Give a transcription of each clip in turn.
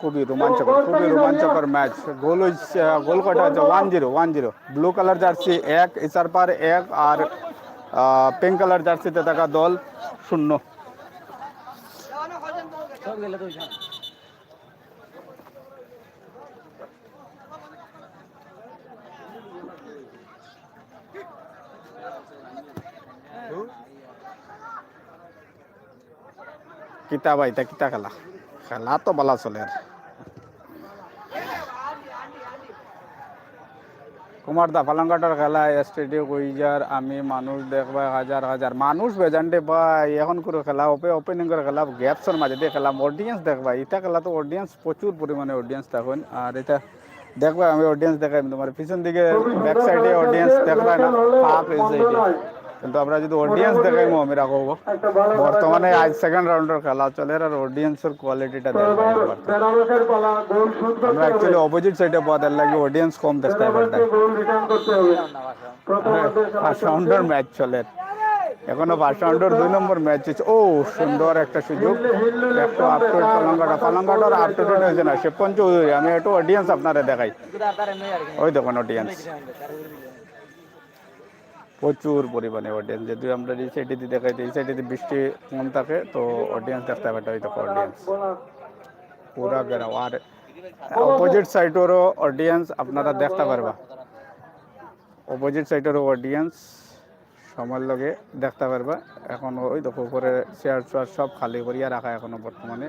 খুবই রোমাঞ্চকর খুবই রোমাঞ্চকর ম্যাচ গোল গোল কটা হচ্ছে one zero one zero blue colour jersey এক এসার পার এক, আর পিঙ্ক কালার জার্সিতে থাকা দল শূন্য। কিতা ভাই তা কিতা খেলা। খেলা তো বলা চলে আর কুমার দা পালংঘাটার খেলা স্টেডিয়াম কইজার আমি মানুষ দেখবা হাজার হাজার মানুষ বেজান্ডে ভাই, এখন করে খেলা ওপে ওপেনিং করে খেলা গ্যাপসের মাঝে দিয়ে খেলা অডিয়েন্স দেখবা এটা খেলা তো অডিয়েন্স প্রচুর পরিমাণে অডিয়েন্স তখন আর এটা দেখবা আমি অডিয়েন্স দেখাই তোমার পিছন দিকে ব্যাক সাইডে অডিয়েন্স দেখবা না কিন্তু আমরা যদি অডিয়েন্স দেখাইমো, আমি রাখব বর্তমানে আজ সেকেন্ড রাউন্ডের খেলা চলে আর অডিয়েন্সের কোয়ালিটিটা শুট আমরা অ্যাকচুয়ালি অপোজিট সাইডে পাওয়ার লাগে অডিয়েন্স কম দেখতে পারতাম ফার্স্ট রাউন্ডের ম্যাচ চলে এখনও ফার্স্ট রাউন্ডের দুই নম্বর ম্যাচ ও, সুন্দর একটা সুযোগ। একটু আপ টু পালঙ্গাটা। পালঙ্গাটার আপ টু ডেট হয়েছে না, সে পঞ্চৌধুরী আমি একটু অডিয়েন্স আপনারা দেখাই। ওই দেখুন অডিয়েন্স প্রচুর পরিমাণে অডিয়েন্স যদি আমরা এই সাইডে দেখাই এই সাইডে বৃষ্টি কম থাকে, তো অডিয়েন্স দেখতে পাবে ওই দেখো অডিয়েন্স পুরা গেরাও আর অপোজিট সাইডেরও অডিয়েন্স আপনারা দেখতে পারবা। অপোজিট সাইডেরও অডিয়েন্স সময়ের লগে দেখতে পারবা। এখন ওই দেখো, উপরে চেয়ার চেয়ার সব খালি করিয়া রাখা এখনও বর্তমানে।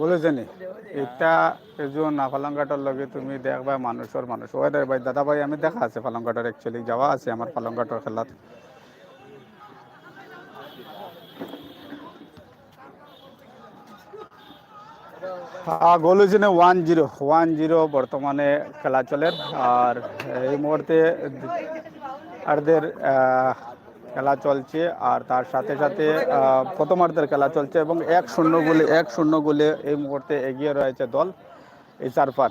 বলেছেনি এটা এজন না লগে তুমি দেখবা মানুষের মানুষ ওই ভাই। দাদা ভাই, আমি দেখা আছে ফালাঙ্গাটার অ্যাকচুয়ালি যাওয়া আছে আমার ফালাঙ্গাটার খেলাত। হ্যাঁ গোল হয়েছে ওয়ান জিরো ওয়ান জিরো বর্তমানে খেলা চলে। আর এই মুহূর্তে আরদের খেলা চলছে আর তার সাথে সাথে প্রথমার্ধের খেলা চলছে এবং এক শূন্য গোলে, এক শূন্য গোলে এই মুহূর্তে এগিয়ে রয়েছে দল এই চারপার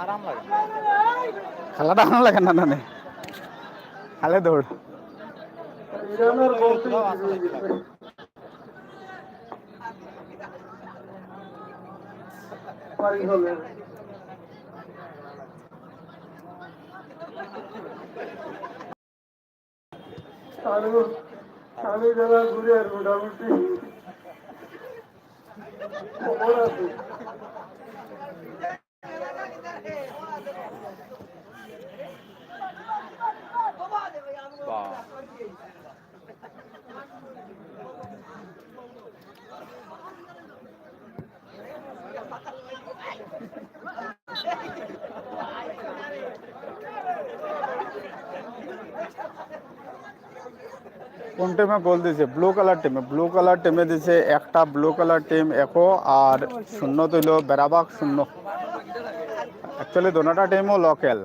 আরাম লাগে। খেলাটা ভালো লাগে না না খেলে দৌড়। আমি আমি যারা ঘুরে আর মোটামুটি কোন টিমে গোল দিছে ব্লু কালার টিমে ব্লু কালার টিমে দিছে একটা ব্লু কালার টিম একো আর শূন্য তৈল বেড়াবাগ শূন্য। Actually দোনাটা টিমও local